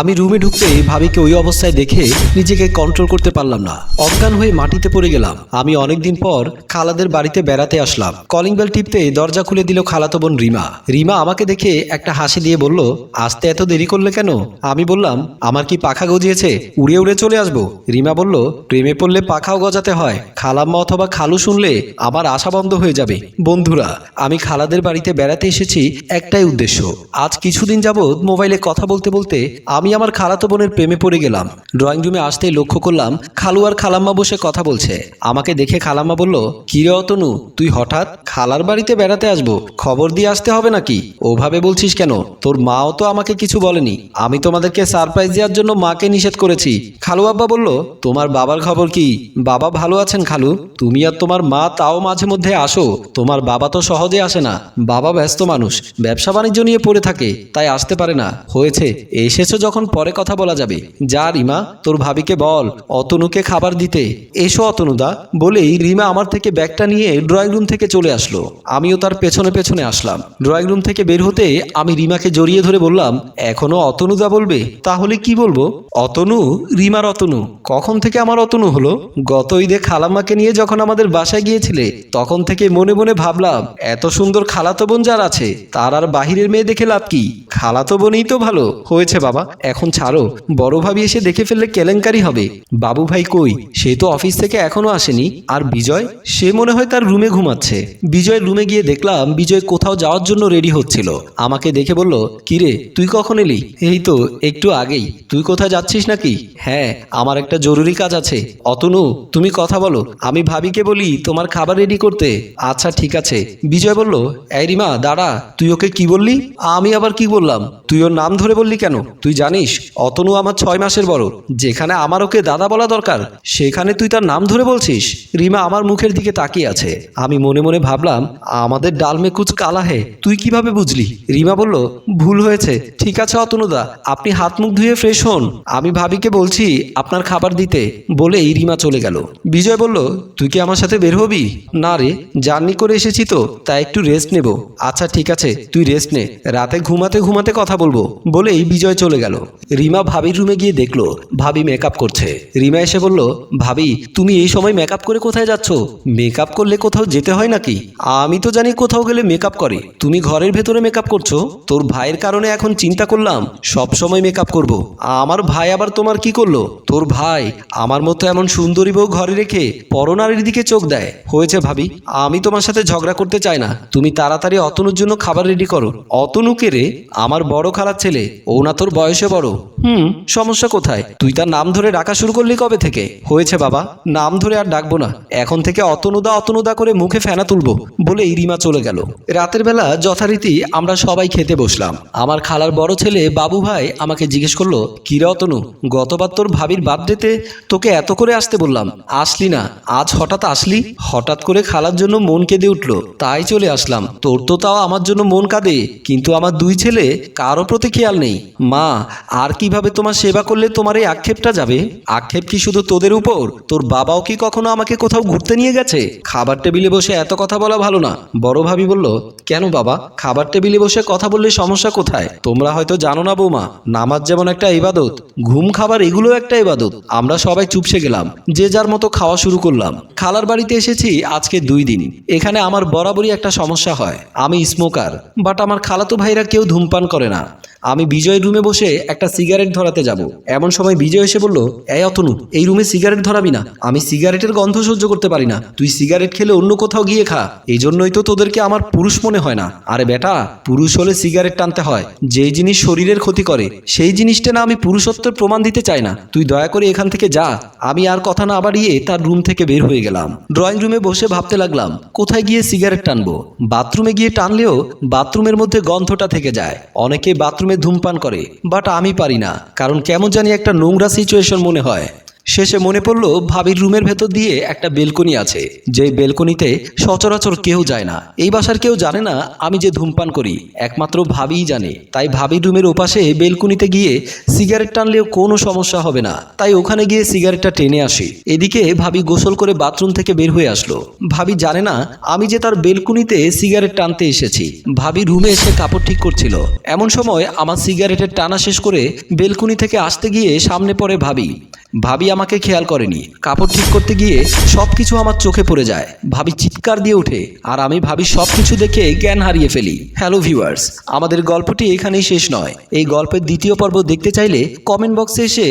আমি রুমে ঢুকতেই ভাবিকে ওই অবস্থায় দেখে নিজেকে কন্ট্রোল করতে পারলাম না। অজ্ঞান হয়ে মাটিতে পড়ে গেলাম। আমি অনেকদিন পর খালাদের বাড়িতে বেড়াতে আসলাম। কলিং বেল টিপতে দরজা খুলে দিল খালাতো বোন রিমা। রিমা আমাকে দেখে একটা হাসি দিয়ে বলল, আসতে এত দেরি করলে কেন? আমি বললাম, আমার কি পাখা গজিয়েছে? উড়ে উড়ে চলে আসব। রিমা বলল, প্রেমে পড়লে পাখাও গজাতে হয়। খালাম্মা অথবা খালু শুনলে আমার আশা বন্ধ হয়ে যাবে। বন্ধুরা, আমি খালাদের বাড়িতে বেড়াতে এসেছি একটাই উদ্দেশ্য। আজ কিছুদিন যাবৎ মোবাইলে কথা বলতে বলতে আমি আমার খালাতো বোনের প্রেমে পড়ে গেলাম। ড্রয়িং রুমে আসতেই লক্ষ্য করলাম, খালু আর খালাম্মা বসে কথা বলছে। আমাকে দেখে খালাম্মা বলল কিরে অতনু, তুই হঠাৎ খালার বাড়িতে বেড়াতে আসব? খবর দিয়ে আসতে হবে নাকি? ওভাবে বলছিস কেন? তোর মাও তো আমাকে কিছু বলেনি। আমি তোমাদেরকে সারপ্রাইজ দেওয়ার জন্য মাকে নিষেধ করেছি। খালু আব্বা বলল, তোমার বাবার খবর কি? বাবা ভালো আছেন খালু? তুমি আর তোমার মা তাও মাঝে মধ্যে আসো। তোমার বাবা তো সহজে আসে না। বাবা ব্যস্ত মানুষ। ব্যবসা বাণিজ্য নিয়ে পড়ে থাকে, তাই আসতে পারে না। হয়েছে, এসেছ যখন পরে কথা বলা যাবে যা রিমা তোর ভাবিকে বল, অতনুকে খাবার দিতে। এসো অতনুদা। বলেই রিমা আমার থেকে ব্যাগটা নিয়ে ড্রয়িং রুম থেকে চলে আসলো। আমিও তার পেছনে পেছনে আসলাম। ড্রয়িং রুম থেকে বের হতে আমি রিমাকে জড়িয়ে ধরে বললাম, এখনও অতনুদা বলবে? তাহলে কি বলব? অতনু, রিমার অতনু, কখন থেকে আমার অতনু হলো? গত ঈদে খালাম্মাকে নিয়ে যখন আমাদের বাসায় গিয়েছিলে, তখন থেকে মনে মনে ভাবলাম, এত সুন্দর খালাতো বোন যার আছে, তার আর বাহিরের মেয়ে দেখে লাভ কি? খালাতো বোনই তো ভালো। হয়েছে বাবা এখন ছাড়ো, বড় ভাবি এসে দেখে ফেললে কেলেঙ্কারি হবে। বাবু ভাই কই? সে তো অফিস থেকে এখনও আসেনি। আর বিজয়? সে মনে হয় তার রুমে ঘুমাচ্ছে। বিজয় রুমে গিয়ে দেখলাম বিজয় কোথাও যাওয়ার জন্য রেডি হচ্ছিল। আমাকে দেখে বলল, কিরে, তুই কখন এলি? এই তো, একটু আগেই। তুই কোথায় যাচ্ছিস নাকি? হ্যাঁ আমার একটা জরুরি কাজ আছে। অতনু, তুমি কথা বলো। আমি ভাবিকে বলি তোমার খাবার রেডি করতে। আচ্ছা ঠিক আছে। বিজয় বলল, এই রিমা, দাঁড়া। তুই ওকে কি বললি? আমি আবার কি বললাম? তুই ওর নাম ধরে বললি কেন? তুই জানিস, অতনু আমার ছয় মাসের বড়। যেখানে আমার ওকে দাদা বলা দরকার, সেখানে তুই তার নাম ধরে বলছিস। রিমা আমার মুখের দিকে তাকিয়ে আছে। আমি মনে মনে ভাবলাম, আমাদের ডালমে কুচ কালা হে, তুই কীভাবে বুঝলি? রিমা বলল, ভুল হয়েছে। ঠিক আছে অতনুদা, আপনি হাত মুখ ধুয়ে ফ্রেশ হন। আমি ভাবিকে বলছি, আপনার খাবার দিতে। বলেই রিমা চলে গেল। বিজয় বলল, তুই কি আমার সাথে বের হবি? না রে, জার্নি করে এসেছি তো, তাই একটু রেস্ট নেব। আচ্ছা ঠিক আছে, তুই রেস্ট নে। রাতে ঘুমাতে ঘুমাতে কথা বলব। বলেই বিজয় চলে গেল। রিমা ভাবির রুমে গিয়ে দেখল, ভাবি মেকআপ করছে। রিমা এসে বলল, ভাবি, তুমি এই সময় মেকআপ করে কোথায় যাচ্ছ? মেকআপ করলে কোথাও যেতে হয় নাকি? আমি তো জানি কোথাও গেলে মেকআপ করে। তুমি ঘরের ভেতরে মেকআপ করছ? তোর ভাইয়ের কারণে এখন চিন্তা করলাম, সব সময় মেকআপ করব। আমার ভাই আবার তোমার কি করল? তোর ভাই আমার মতো এমন সুন্দরী বউ ঘরে রেখে পরনারীর দিকে চোখ দেয়। হয়েছে ভাবি, আমি তোমার সাথে ঝগড়া করতে চাই না। তুমি তাড়াতাড়ি অতনুর জন্য খাবার রেডি করো। অতনুকে রে, আমার বড় খালার ছেলে, ও না তোর বয়সে বড় হুম। সমস্যা কোথায়? তুই তার নাম ধরে ডাকা শুরু করলি কবে থেকে? হয়েছে বাবা নাম ধরে আর ডাকবো না। এখন থেকে অতনুদা অতনুদা করে মুখে ফেনা তুলবো বলে রিমা চলে গেল। রাতের বেলা যথারীতি আমরা সবাই খেতে বসলাম। আমার খালার বড় ছেলে বাবু ভাই আমাকে জিজ্ঞেস করল কিরে অতনু গতবার তোর ভাবির বার্থডেতে তোকে এত করে আসতে বললাম আসলি না? আজ হঠাৎ আসলি? হঠাৎ করে খালার জন্য মন কেঁদে উঠল। তাই চলে আসলাম। তোর তো তাও আমার জন্য মন কাঁদে কিন্তু আমার দুই ছেলে কারও প্রতি খেয়াল নেই। মা আর কীভাবে তোমার সেবা করলে তোমার এই আক্ষেপটা যাবে? আক্ষেপ কি শুধু তোদের উপর? তোর বাবাও কি কখনো আমাকে কোথাও ঘুরতে নিয়ে গেছে? খাবার টেবিলে বসে এত কথা বলা ভালো না। বড় ভাবি বলল, কেন বাবা? খাবার টেবিলে বসে কথা বললে সমস্যা কোথায়? তোমরা হয়তো জানো না বৌমা, নামাজ যেমন একটা ইবাদত, ঘুম খাবার এগুলো একটা ইবাদত। আমরা সবাই চুপসে গেলাম, যে যার মতো খাওয়া শুরু করলাম। খালার বাড়িতে এসেছি আজকে দুই দিন। এখানে আমার বরাবরই একটা সমস্যা হয়। আমি স্মোকার, বাট আমার খালাতো ভাইরা কেউ ধূমপান করে না। আমি বিজয়ের রুমে বসে একটা সিগারেট ধরাতে যাব। এমন সময় বিজয় এসে বলল, এই অতনু, এই রুমে সিগারেট ধরাবি না। আমি সিগারেটের গন্ধ সহ্য করতে পারি না। তুই সিগারেট খেলে অন্য কোথাও গিয়ে খা। এই জন্যই তো তোদেরকে আমার পুরুষ মনে হয় না। আরে বেটা, পুরুষ হলে সিগারেট টানতে হয়। যেই জিনিস শরীরের ক্ষতি করে, সেই জিনিসটা না আমি পুরুষত্বের প্রমাণ দিতে চাই না। তুই দয়া করে এখান থেকে যা। আমি আর কথা না বাড়িয়ে তার রুম থেকে বের হয়ে গেলাম। ড্রয়িং রুমে বসে ভাবতে লাগলাম, কোথায় গিয়ে সিগারেট টানবো? বাথরুমে গিয়ে টানলেও বাথরুমের মধ্যে গন্ধটা থেকে যায়। অনেকে বাথরুমে ধূমপান করে, বাট আমি পারি না। কারণ কেমন জানি একটা নোংরা সিচুয়েশন মনে হয়। শেষে মনে পড়ল ভাবির রুমের ভেতর দিয়ে একটা বেলকনি আছে। যে বেলকনিতে সচরাচর কেউ যায় না। এই বাসার কেউ জানে না আমি যে ধূমপান করি। একমাত্র ভাবিই জানে। তাই ভাবির রুমের ওপাশে বেলকনিতে গিয়ে সিগারেট টানলেও কোনো সমস্যা হবে না। তাই ওখানে গিয়ে সিগারেটটা টেনে আসি। এদিকে ভাবি গোসল করে বাথরুম থেকে বের হয়ে আসলো। ভাবি জানে না আমি যে তার বেলকুনিতে সিগারেট টানতে এসেছি। ভাবি রুমে এসে কাপড় ঠিক করছিল। এমন সময় আমার সিগারেটের টানা শেষ করে বেলকুনি থেকে আসতে গিয়ে সামনে পড়ে ভাবি। ভাবি আমাকে খেয়াল করেনি। কাপড় ঠিক করতে গিয়ে সব কিছু আমার চোখে পড়ে যায়। ভাবি চিৎকার দিয়ে ওঠে, আর আমি ভাবি সব কিছু দেখে জ্ঞান হারিয়ে ফেলি। হ্যালো ভিউয়ার্স, আমাদের গল্পটি এখানেই শেষ নয়। এই গল্পের দ্বিতীয় পর্ব দেখতে চাইলে কমেন্ট বক্সে এসে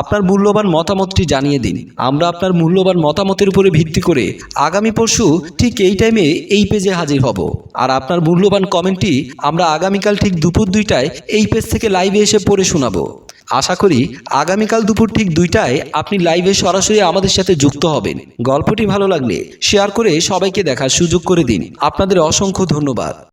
আপনার মূল্যবান মতামতটি জানিয়ে দিন। আমরা আপনার মূল্যবান মতামতের উপরে ভিত্তি করে আগামী পরশু ঠিক এই টাইমে এই পেজে হাজির হব। আর আপনার মূল্যবান কমেন্টটি আমরা আগামীকাল ঠিক দুপুর দুইটায় এই পেজ থেকে লাইভে এসে পড়ে শোনাবো। আশা করি আগামীকাল দুপুর ঠিক দুইটায় আপনি লাইভে সরাসরি আমাদের সাথে যুক্ত হবেন। গল্পটি ভালো লাগলে শেয়ার করে সবাইকে দেখার সুযোগ করে দিন। আপনাদের অসংখ্য ধন্যবাদ।